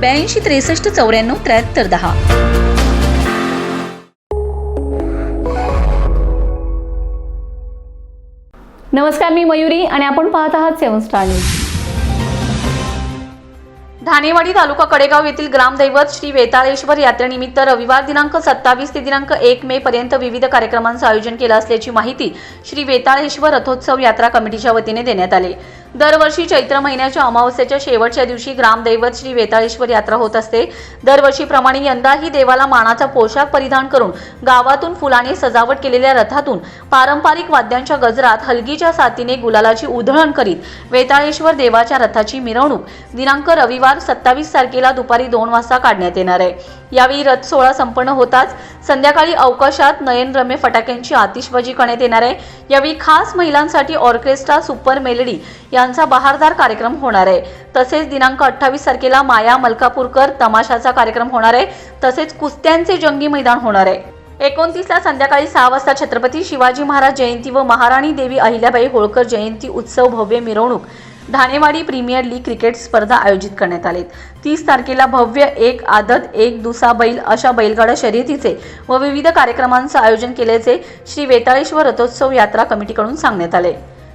ब्याऐंशी त्रेसष्ट चौऱ्याण्णव त्र्याहत्तर दहा. नमस्कार मी मयुरी आणि आपण पाहत आहात seven star news. Dhanewadi taluka Kadegaon येथील ग्रामदैवत श्री वेताळेश्वर यात्रेनिमित्त रविवार दिनांक सत्तावीस ते दिनांक एक मे पर्यंत विविध कार्यक्रमांचं आयोजन केलं असल्याची माहिती श्री वेताळेश्वर रथोत्सव यात्रा कमिटीच्या वतीने देण्यात आली. दरवर्षी चैत्र महिन्याच्या अमावस्येच्या शेवटच्या दिवशी ग्रामदैवत श्री वेताळेश्वर यात्रा होत असते. दरवर्षीप्रमाणे यंदाही देवाला मानाचा पोशाख परिधान करून गावातून फुलाने सजावट केलेल्या रथातून पारंपरिक वाद्यांच्या गजरात हलगीच्या साथीने गुलालाची उधळण करीत वेताळेश्वर देवाच्या रथाची मिरवणूक. दिनांक रविवार सत्तावीस तारखेला दुपारी दोन वाजता काढण्यात येणार आहे. यावेळी रथ सोहळा संपन्न होताच संध्याकाळी अवकाशात नयनरम्य फटाक्यांची आतिषबाजी करण्यात येणार आहे. यावेळी खास महिलांसाठी ऑर्केस्ट्रा सुपर मेलडी यांचा बहारदार कार्यक्रम होणार आहे. तसेच दिनांक अठ्ठावीस तारखेला माया मलकापूरकर तमाशाचा कार्यक्रम होणार आहे. तसेच कुस्त्यांचे जंगी मैदान होणार आहे. एकोणतीसला संध्याकाळी सहा वाजता छत्रपती शिवाजी महाराज जयंती व महाराणी देवी अहिल्याबाई होळकर जयंती उत्सव भव्य मिरवणूक धानेवाडी प्रीमियर लीग क्रिकेट स्पर्धा आयोजित करण्यात आलीत. तीस तारखेला भव्य एक आदत एक दुसा बैल अशा बैलगाडा शर्यतीचे व विविध कार्यक्रमांचं आयोजन केल्याचे श्री वेताळेश्वर रथोत्सव यात्रा कमिटीकडून सांगण्यात आले.